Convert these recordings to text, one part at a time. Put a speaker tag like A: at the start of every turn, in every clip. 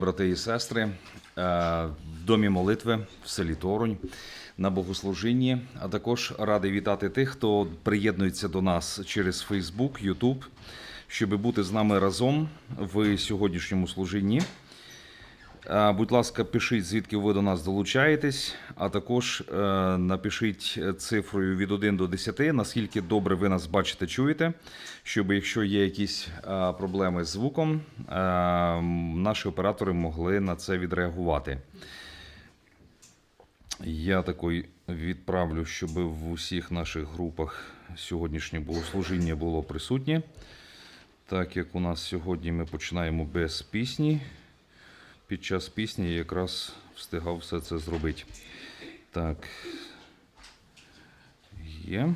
A: Брати і сестри, е, в домі молитви в селі Торонь на богослужінні, а також радий вітати тих, хто приєднується до нас через Фейсбук, Ютуб, щоб бути з нами разом в сьогоднішньому служінні. Е, Будь ласка, пишіть, звідки ви до нас долучаєтесь, а також е, напишіть цифрою від 1 до 10, наскільки добре ви нас бачите, чуєте, щоб якщо є якісь е, проблеми з звуком, е, наші оператори могли на це відреагувати. Я такий відправлю, щоб в усіх наших групах сьогоднішнє богослужіння було присутнє. Так як у нас сьогодні ми починаємо без пісні під час пісні якраз встигав все це зробити. Так. Є.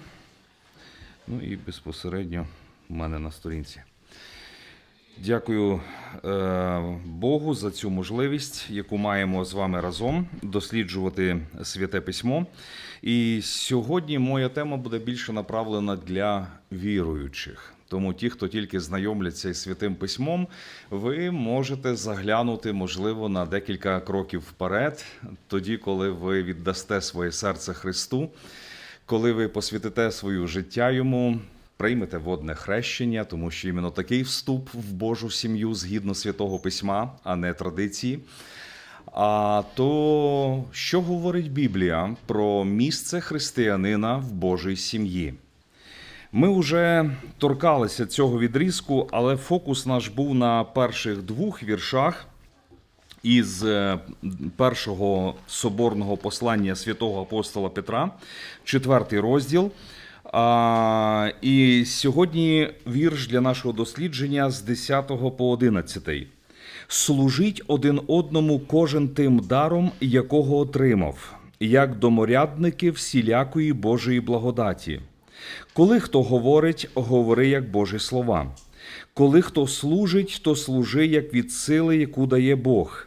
A: Ну і безпосередньо в мене на сторінці. Дякую е, Богу за цю можливість, яку маємо з вами разом досліджувати святе письмо. І сьогодні моя тема буде більше направлена для віруючих. Тому ті, хто тільки знайомляться із святим письмом, ви можете заглянути, можливо, на декілька кроків вперед, тоді, коли ви віддасте своє серце Христу, коли ви посвятите своє життя йому, приймете водне хрещення, тому що іменно такий вступ в Божу сім'ю згідно святого письма, а не традиції. А то що говорить Біблія про місце християнина в Божій сім'ї? Ми вже торкалися цього відрізку, але фокус наш був на перших двох віршах із е, першого соборного послання святого апостола Петра, четвертий розділ. А, і сьогодні вірш для нашого дослідження з 10 по 11. Служіть один одному кожен тим даром, якого отримав, як доморядники всілякої Божої благодаті. Коли хто говорить, говори як Божі слова. Коли хто служить, то служи як від сили, яку дає Бог,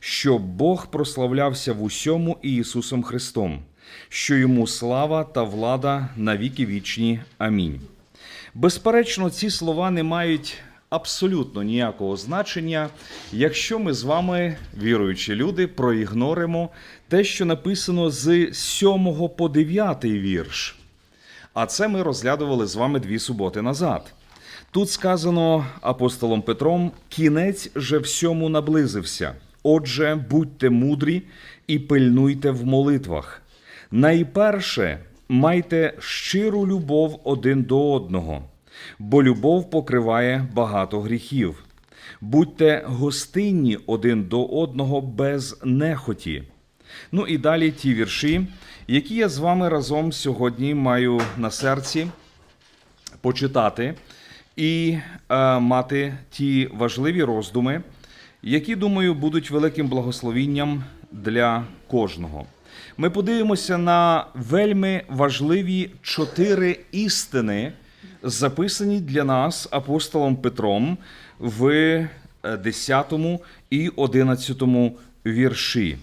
A: щоб Бог прославлявся в усьому Ісусом Христом, що йому слава та влада на віки вічні. Амінь. Безперечно, ці слова не мають абсолютно ніякого значення, якщо ми з вами, віруючі люди, проігноримо те, що написано з 7 по 9 вірш. А це ми розглядували з вами дві суботи назад. Тут сказано апостолом Петром: кінець же всьому наблизився. Отже, будьте мудрі і пильнуйте в молитвах. Найперше майте щиру любов один до одного, бо любов покриває багато гріхів. Будьте гостинні один до одного без нехоті. Ну і далі ті вірші, які я з вами разом сьогодні маю на серці почитати і е, мати ті важливі роздуми, які, думаю, будуть великим благословінням для кожного. Ми подивимося на вельми важливі чотири істини, записані для нас апостолом Петром в е, 10 і 11 вірші.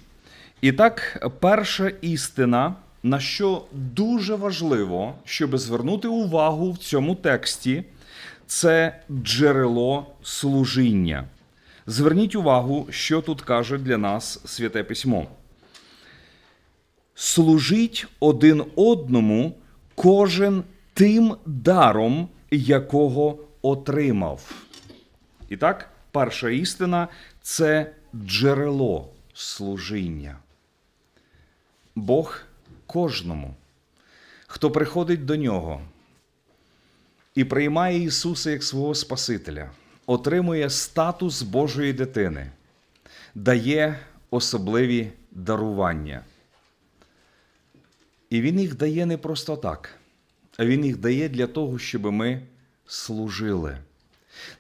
A: І так, перша істина, на що дуже важливо, щоб звернути увагу в цьому тексті, це джерело служіння. Зверніть увагу, що тут каже для нас Святе Письмо. Служіть один одному кожен тим даром, якого отримав. І так, перша істина це джерело служіння. Бог кожному, хто приходить до нього і приймає Ісуса як свого Спасителя, отримує статус Божої дитини, дає особливі дарування. І Він їх дає не просто так, а Він їх дає для того, щоб ми служили,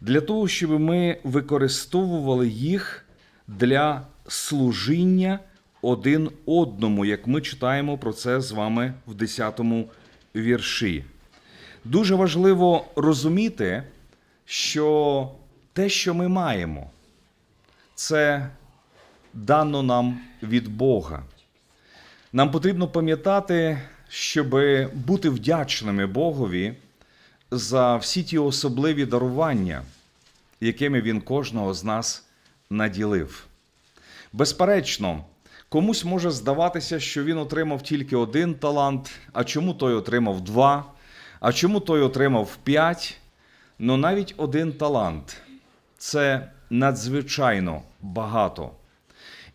A: для того, щоб ми використовували їх для служіння один одному, як ми читаємо про це з вами в 10 вірші. Дуже важливо розуміти, що те, що ми маємо, це дано нам від Бога. Нам потрібно пам'ятати, щоб бути вдячними Богові за всі ті особливі дарування, якими Він кожного з нас наділив. Безперечно, комусь може здаватися, що він отримав тільки один талант, а чому той отримав два, а чому той отримав п'ять. Ну навіть один талант це надзвичайно багато.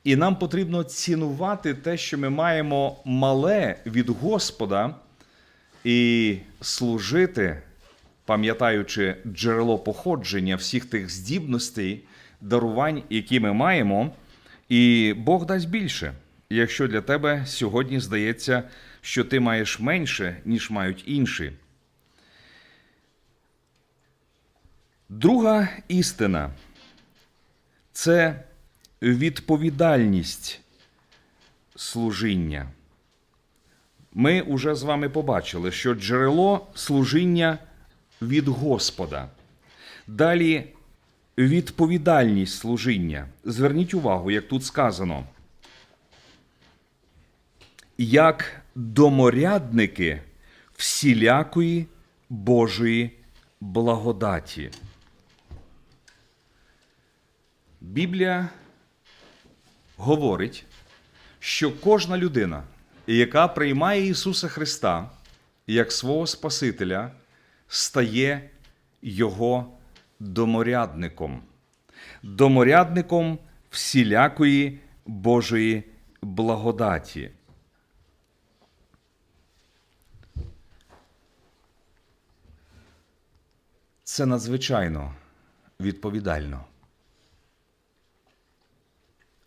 A: І нам потрібно цінувати те, що ми маємо мале від Господа, і служити, пам'ятаючи джерело походження всіх тих здібностей, дарувань, які ми маємо, і Бог дасть більше. Якщо для тебе сьогодні здається, що ти маєш менше, ніж мають інші. Друга істина це відповідальність служіння. Ми уже з вами побачили, що джерело служіння від Господа. Далі відповідальність служіння. Зверніть увагу, як тут сказано. Як доморядники всілякої Божої благодаті. Біблія говорить, що кожна людина, яка приймає Ісуса Христа як свого Спасителя, стає Його доморядником, доморядником всілякої Божої благодаті. Це надзвичайно відповідально.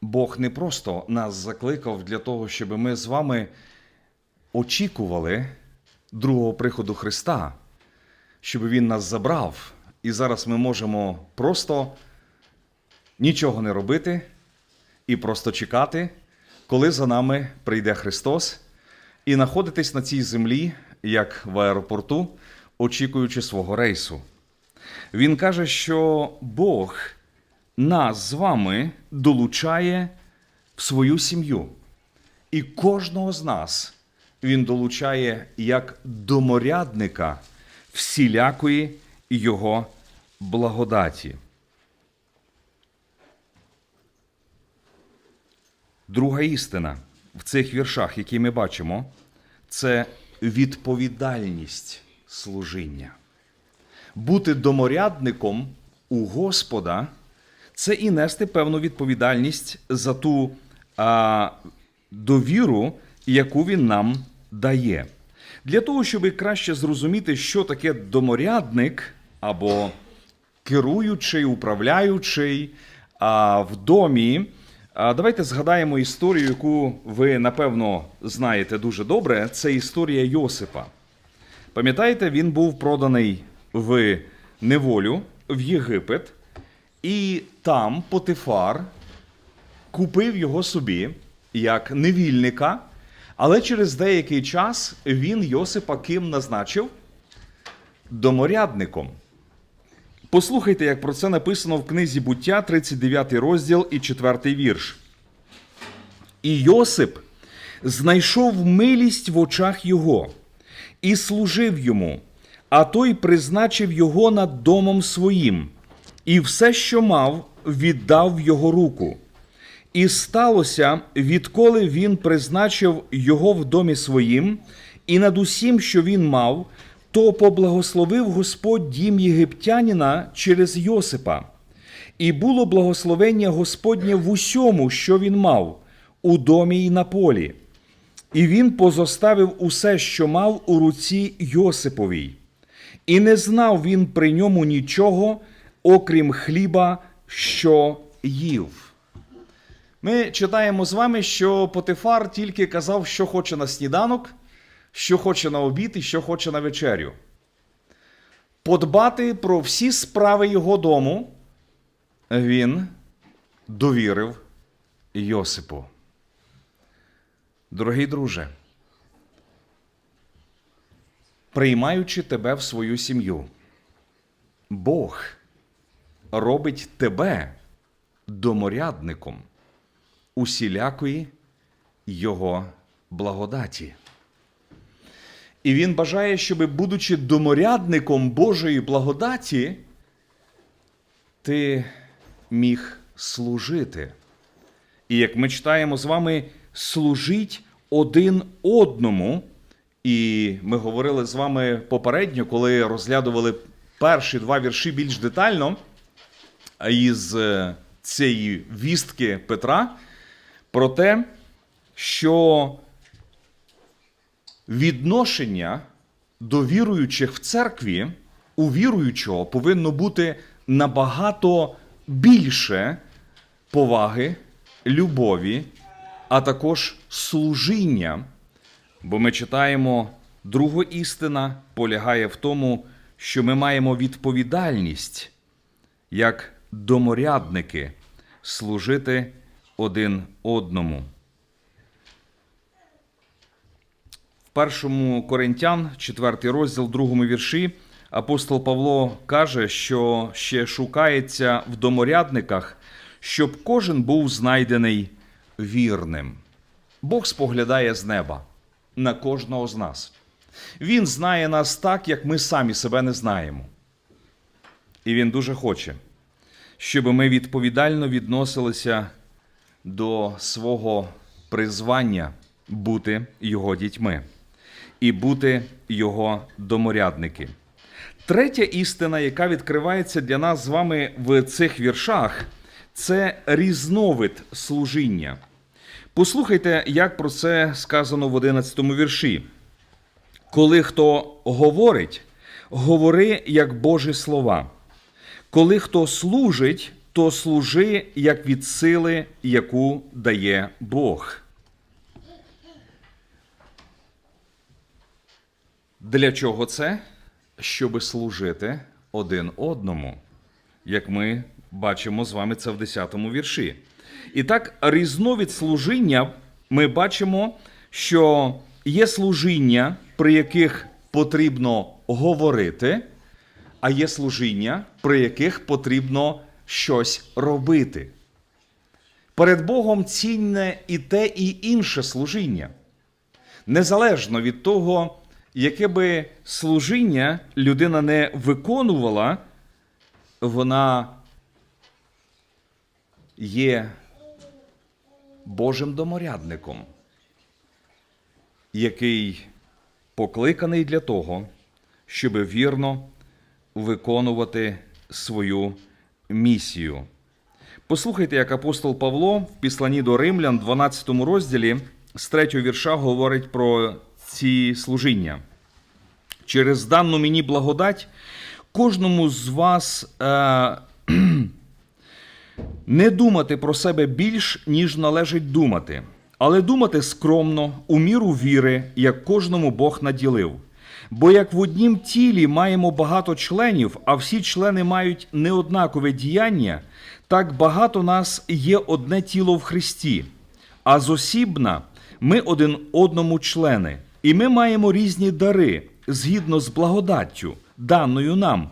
A: Бог не просто нас закликав для того, щоб ми з вами очікували другого приходу Христа, щоб Він нас забрав, і зараз ми можемо просто нічого не робити і просто чекати, коли за нами прийде Христос, і знаходитись на цій землі, як в аеропорту, очікуючи свого рейсу. Він каже, що Бог нас з вами долучає в свою сім'ю. І кожного з нас він долучає як доморядника всілякої його благодаті. Друга істина в цих віршах, які ми бачимо, це відповідальність служіння. Бути доморядником у Господа це і нести певну відповідальність за ту а, довіру, яку він нам дає. Для того, щоб краще зрозуміти, що таке доморядник або керуючий, управляючий а, в домі. А, давайте згадаємо історію, яку ви напевно знаєте дуже добре. Це історія Йосипа. Пам'ятаєте, він був проданий в неволю в Єгипет, і там Потифар купив його собі як невільника, але через деякий час він Йосипа ким назначив доморядником. Послухайте, як про це написано в книзі буття, 39 розділ і 4 вірш. І Йосип знайшов милість в очах його і служив йому, а той призначив його над домом своїм, і все, що мав, віддав в його руку. І сталося, відколи він призначив його в домі своїм, і над усім, що він мав, то поблагословив Господь дім єгиптянина через Йосипа. І було благословення Господнє в усьому, що він мав, у домі і на полі. І він позоставив усе, що мав у руці Йосиповій. І не знав він при ньому нічого, окрім хліба, що їв. Ми читаємо з вами, що Потифар тільки казав, що хоче на сніданок, що хоче на обід і що хоче на вечерю. Подбати про всі справи його дому він довірив Йосипу. Дорогий друже, приймаючи тебе в свою сім'ю, Бог робить тебе доморядником усілякої Його благодаті. І він бажає, щоб, будучи доморядником Божої благодаті, ти міг служити І як ми читаємо з вами, служіть один одному. І ми говорили з вами попередньо, коли розглядували перші два вірші більш детально із е, цієї вістки Петра про те, що відношення до віруючих в церкві у віруючого повинно бути набагато більше поваги, любові, а також служіння. Бо ми читаємо, друга істина полягає в тому, що ми маємо відповідальність як доморядники служити один одному. В першому Коринтян, 4 розділ, другому вірші, апостол Павло каже, що ще шукається в доморядниках, щоб кожен був знайдений вірним. Бог споглядає з неба на кожного з нас. Він знає нас так, як ми самі себе не знаємо. І він дуже хоче, щоб ми відповідально відносилися до свого призвання бути його дітьми і бути його доморядники. Третя істина, яка відкривається для нас з вами в цих віршах, це різновид служіння. Послухайте, як про це сказано в 11 вірші. Коли хто говорить, говори як Божі слова. Коли хто служить, то служи як від сили, яку дає Бог. Для чого це? Щоби служити один одному, як ми бачимо з вами це в 10 вірші. І так, різновид служіння ми бачимо, що є служіння, при яких потрібно говорити, а є служіння, при яких потрібно щось робити. Перед Богом цінне і те, і інше служіння. Незалежно від того, яке би служіння людина не виконувала, вона є Божим доморядником, який покликаний для того, щоб вірно виконувати свою місію. Послухайте, як апостол Павло в післанні до Римлян, 12 розділі, з 3 вірша говорить про ці служіння. Через дану мені благодать кожному з вас е, не думати про себе більш, ніж належить думати, але думати скромно, у міру віри, як кожному Бог наділив. Бо як в однім тілі маємо багато членів, а всі члени мають неоднакове діяння, так багато нас є одне тіло в Христі, а зосібна ми один одному члени, і ми маємо різні дари згідно з благодаттю, даною нам.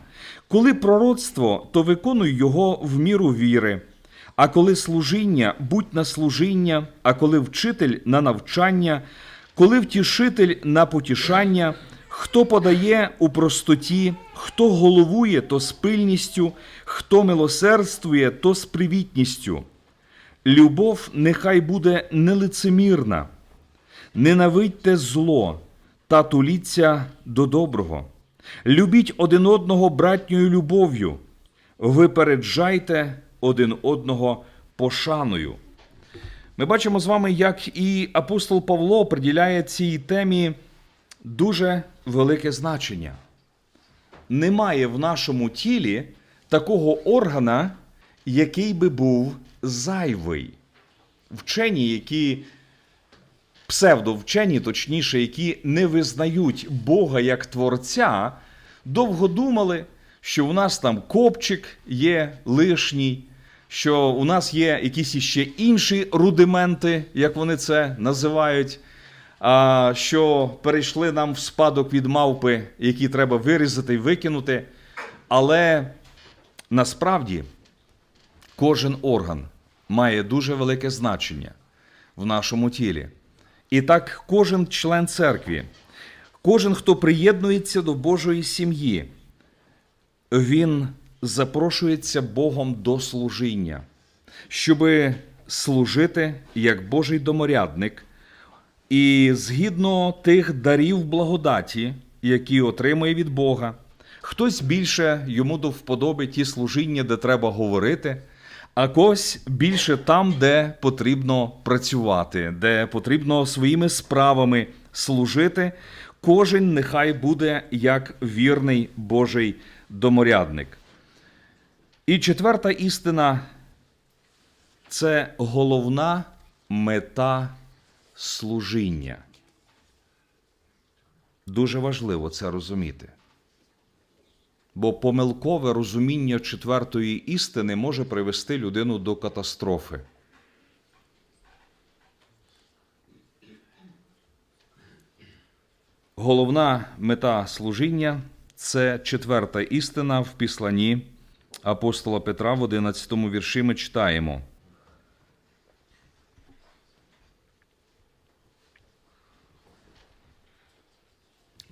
A: Коли пророцтво, то виконуй його в міру віри. А коли служіння, будь на служіння, а коли вчитель на навчання, коли втішитель на потішання, хто подає у простоті, хто головує, то з пильністю, хто милосердствує, то з привітністю. Любов нехай буде нелицемірна, ненавидьте зло та туліться до доброго. Любіть один одного братньою любов'ю, випереджайте один одного пошаною. Ми бачимо з вами, як і апостол Павло приділяє цій темі дуже велике значення. Немає в нашому тілі такого органа, який би був зайвий. Вчені, які псевдовчені, точніше, які не визнають Бога як Творця, довго думали, що у нас там копчик є лишній, що у нас є якісь іще інші рудименти, як вони це називають, що перейшли нам в спадок від мавпи, які треба вирізати і викинути. Але насправді кожен орган має дуже велике значення в нашому тілі. І так, кожен член церкви, кожен, хто приєднується до Божої сім'ї, він запрошується Богом до служіння, щоб служити як Божий доморядник і згідно тих дарів благодаті, які отримує від Бога. Хтось більше йому до вподоби ті служіння, де треба говорити, а когось більше там, де потрібно працювати, де потрібно своїми справами служити. Кожен нехай буде як вірний Божий доморядник. І четверта істина це головна мета служіння. Дуже важливо це розуміти. Бо помилкове розуміння четвертої істини може привести людину до катастрофи. Головна мета служіння це четверта істина в післанні апостола Петра в 11 вірші ми читаємо.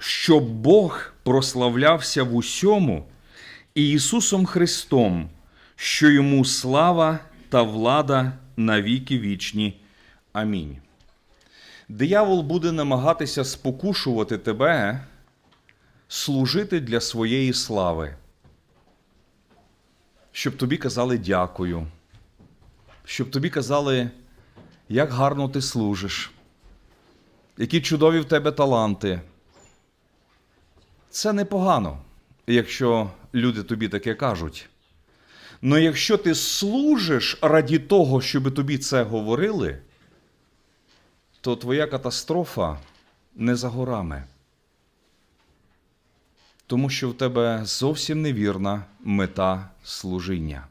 A: Щоб Бог прославлявся в усьому і Ісусом Христом, що йому слава та влада на віки вічні. Амінь. Диявол буде намагатися спокушувати тебе служити для своєї слави, щоб тобі казали дякую, щоб тобі казали, як гарно ти служиш, які чудові в тебе таланти. Це непогано, якщо люди тобі таке кажуть. Но якщо ти служиш раді того, щоб тобі це говорили, то твоя катастрофа не за горами. Тому що в тебе зовсім невірна мета служіння.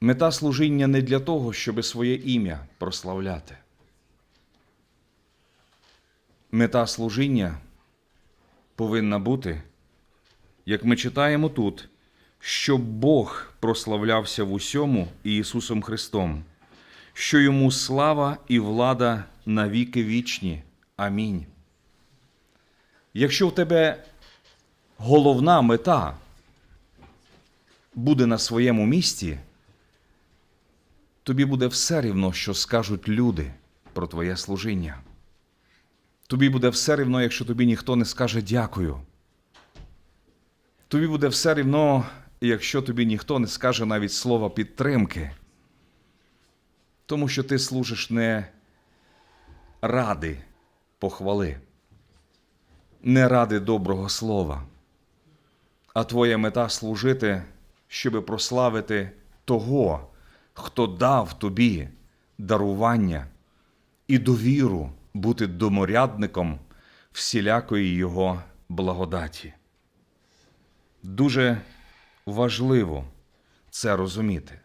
A: Мета служіння не для того, щоб своє ім'я прославляти. Мета служіння повинна бути, як ми читаємо тут, щоб Бог прославлявся в усьому Ісусом Христом, що йому слава і влада на віки вічні. Амінь. Якщо в тебе головна мета буде на своєму місці, тобі буде все рівно, що скажуть люди про твоє служіння. Тобі буде все рівно, якщо тобі ніхто не скаже дякую. Тобі буде все рівно, якщо тобі ніхто не скаже навіть слова підтримки. Тому що ти служиш не ради похвали, не ради доброго слова, а твоя мета служити, щоби прославити того, хто дав тобі дарування і довіру бути доморядником всілякої його благодаті. Дуже важливо це розуміти.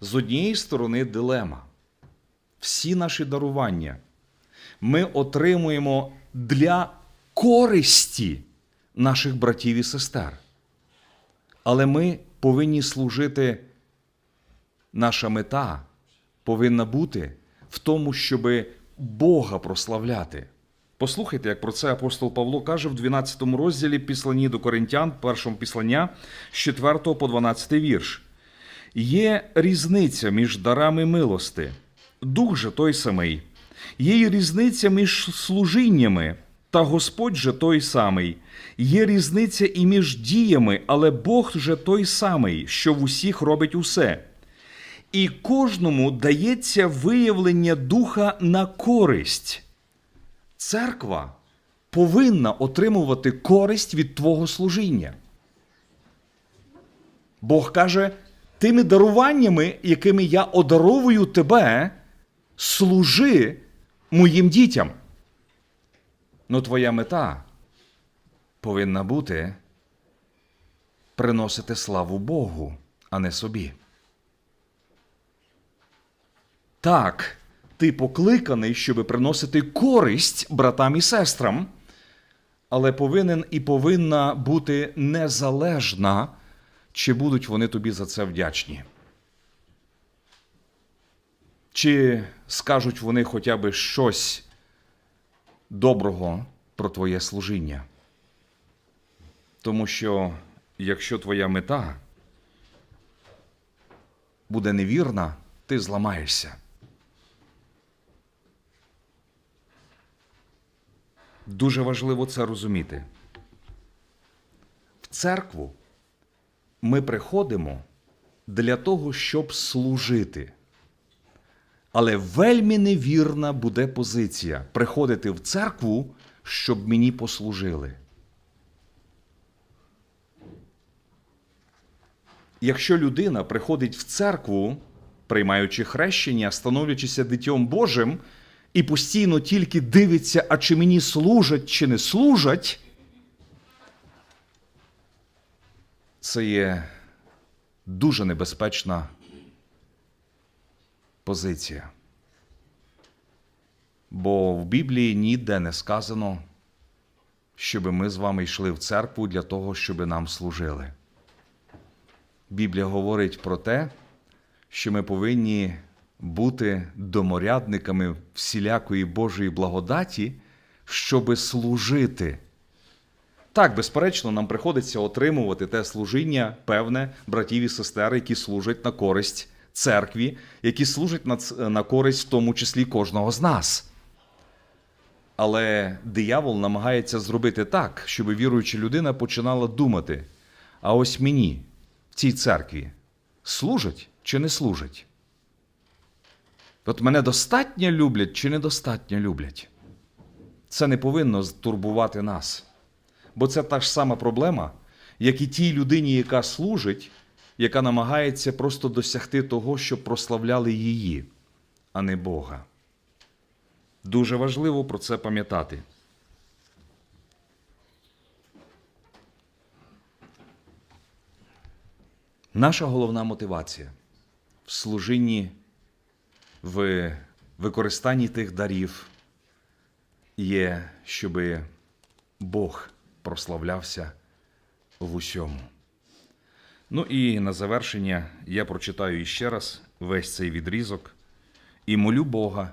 A: З однієї сторони, дилема. Всі наші дарування ми отримуємо для користі наших братів і сестер. Але ми повинні служити, наша мета повинна бути в тому, щоби Бога прославляти. Послухайте, як про це апостол Павло каже в 12 розділі післані до Коринтян, першому післання з 4 по 12 вірш. Є різниця між дарами милости, дух же той самий, є різниця між служіннями, та Господь же той самий, є різниця і між діями, але Бог же той самий, що в усіх робить усе. І кожному дається виявлення духа на користь. Церква повинна отримувати користь від твого служіння. Бог каже, тими даруваннями, якими я одаровую тебе, служи моїм дітям. Ну, твоя мета повинна бути приносити славу Богу, а не собі. Так, ти покликаний, щоб приносити користь братам і сестрам, але повинен і повинна бути незалежна, чи будуть вони тобі за це вдячні. Чи скажуть вони хоча б щось доброго про твоє служіння? Тому що якщо твоя мета буде невірна, ти зламаєшся. Дуже важливо це розуміти. В церкву ми приходимо для того, щоб служити. Але вельми невірна буде позиція приходити в церкву, щоб мені послужили. Якщо людина приходить в церкву, приймаючи хрещення, становлячися дитям Божим, і постійно тільки дивиться, а чи мені служать, чи не служать, це є дуже небезпечна позиція. Бо в Біблії ніде не сказано, щоб ми з вами йшли в церкву для того, щоб нам служили. Біблія говорить про те, що ми повинні бути доморядниками всілякої Божої благодаті, щоби служити. Так, безперечно, нам приходиться отримувати те служіння певне братів і сестер, які служать на користь церкві, які служать на, на користь в тому числі кожного з нас. Але диявол намагається зробити так, щоб віруюча людина починала думати: а ось мені в цій церкві служать чи не служать? От мене достатньо люблять чи недостатньо люблять? Це не повинно турбувати нас. Бо це та ж сама проблема, як і тій людині, яка служить, яка намагається просто досягти того, щоб прославляли її, а не Бога. Дуже важливо про це пам'ятати. Наша головна мотивація в служінні, в використанні тих дарів є, щоб Бог прославлявся в усьому. Ну і на завершення я прочитаю іще раз весь цей відрізок і молю Бога,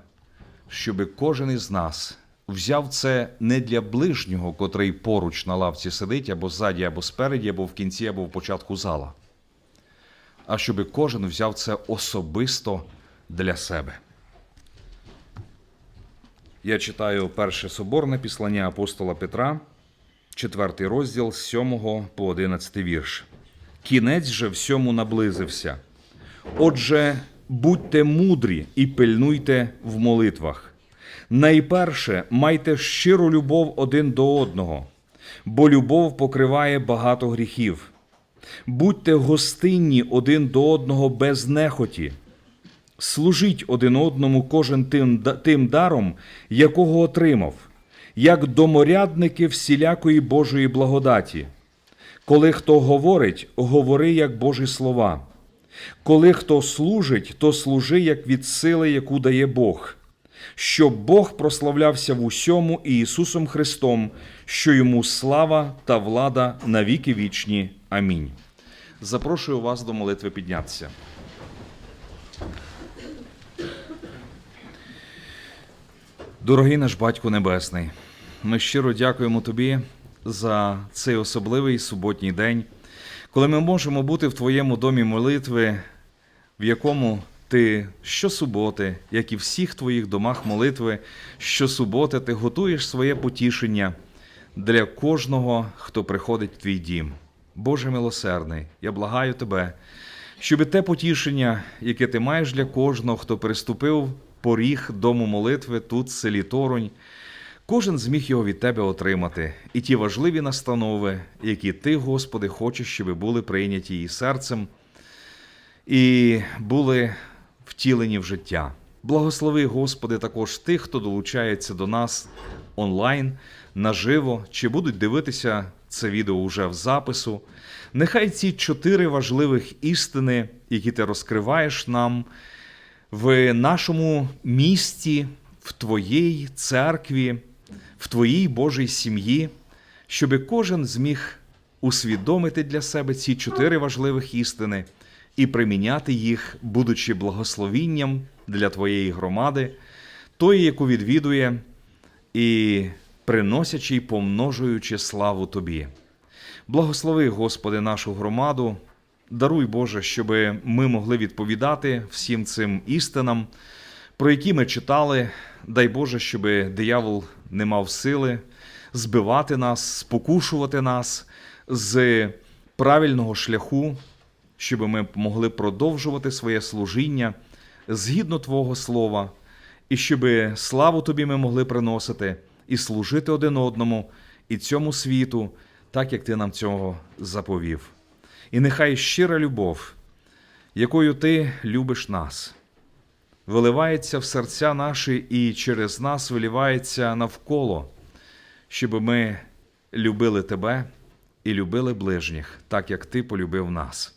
A: щоб кожен із нас взяв це не для ближнього, котрий поруч на лавці сидить, або ззаді, або спереді, або в кінці, або в початку зала, а щоб кожен взяв це особисто для себе. Я читаю перше соборне післання апостола Петра, четвертий розділ з 7 по 11 вірш. Кінець же всьому наблизився. Отже, будьте мудрі і пильнуйте в молитвах. Найперше майте щиру любов один до одного, бо любов покриває багато гріхів. Будьте гостинні один до одного без нехоті. Служіть один одному кожен тим, тим даром, якого отримав, як доморядники всілякої Божої благодаті. Коли хто говорить, говори як Божі слова. Коли хто служить, то служи як від сили, яку дає Бог, щоб Бог прославлявся в усьому і Ісусом Христом, що йому слава та влада на віки вічні. Амінь. Запрошую вас до молитви піднятися. Дорогий наш Батько Небесний, ми щиро дякуємо Тобі за цей особливий суботній день, коли ми можемо бути в Твоєму домі молитви, в якому Ти щосуботи, як і всіх Твоїх домах молитви, щосуботи ти готуєш своє потішення для кожного, хто приходить в твій дім. Боже милосердний, я благаю Тебе, щоб те потішення, яке ти маєш для кожного, хто переступив поріг дому молитви тут, в селі Торонь, кожен зміг його від Тебе отримати, і ті важливі настанови, які Ти, Господи, хочеш, щоб були прийняті і серцем, і були втілені в життя. Благослови, Господи, також тих, хто долучається до нас онлайн, наживо, чи будуть дивитися це відео уже в запису. Нехай ці чотири важливих істини, які ти розкриваєш нам в нашому місті, в Твоїй церкві, в Твоїй Божій сім'ї, щоб кожен зміг усвідомити для себе ці чотири важливих істини і приміняти їх, будучи благословінням для Твоєї громади, тої, яку відвідує, і приносячи й помножуючи славу Тобі. Благослови, Господи, нашу громаду, Даруй, Боже, щоб ми могли відповідати всім цим істинам, про які ми читали. Дай Боже, щоб диявол не мав сили збивати нас, спокушувати нас з правильного шляху, щоб ми могли продовжувати своє служіння згідно Твого Слова, і щоб славу Тобі ми могли приносити і служити один одному і цьому світу, так як Ти нам цього заповів. І нехай щира любов, якою Ти любиш нас, виливається в серця наші і через нас вилівається навколо, щоб ми любили Тебе і любили ближніх, так як Ти полюбив нас.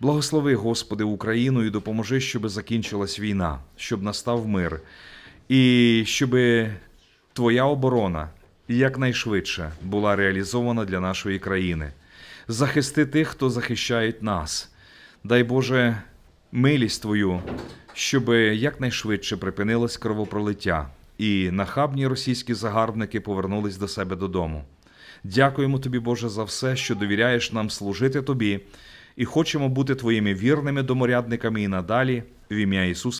A: Благослови, Господи, Україну і допоможи, щоб закінчилась війна, щоб настав мир, і щоб Твоя оборона якнайшвидше була реалізована для нашої країни. Захисти тих, хто захищають нас. Дай Боже милість Твою, щоб якнайшвидше припинилось кровопролиття, і нахабні російські загарбники повернулись до себе додому. Дякуємо тобі, Боже, за все, що довіряєш нам служити тобі, і хочемо бути твоїми вірними доморядниками і надалі в ім'я Ісуса.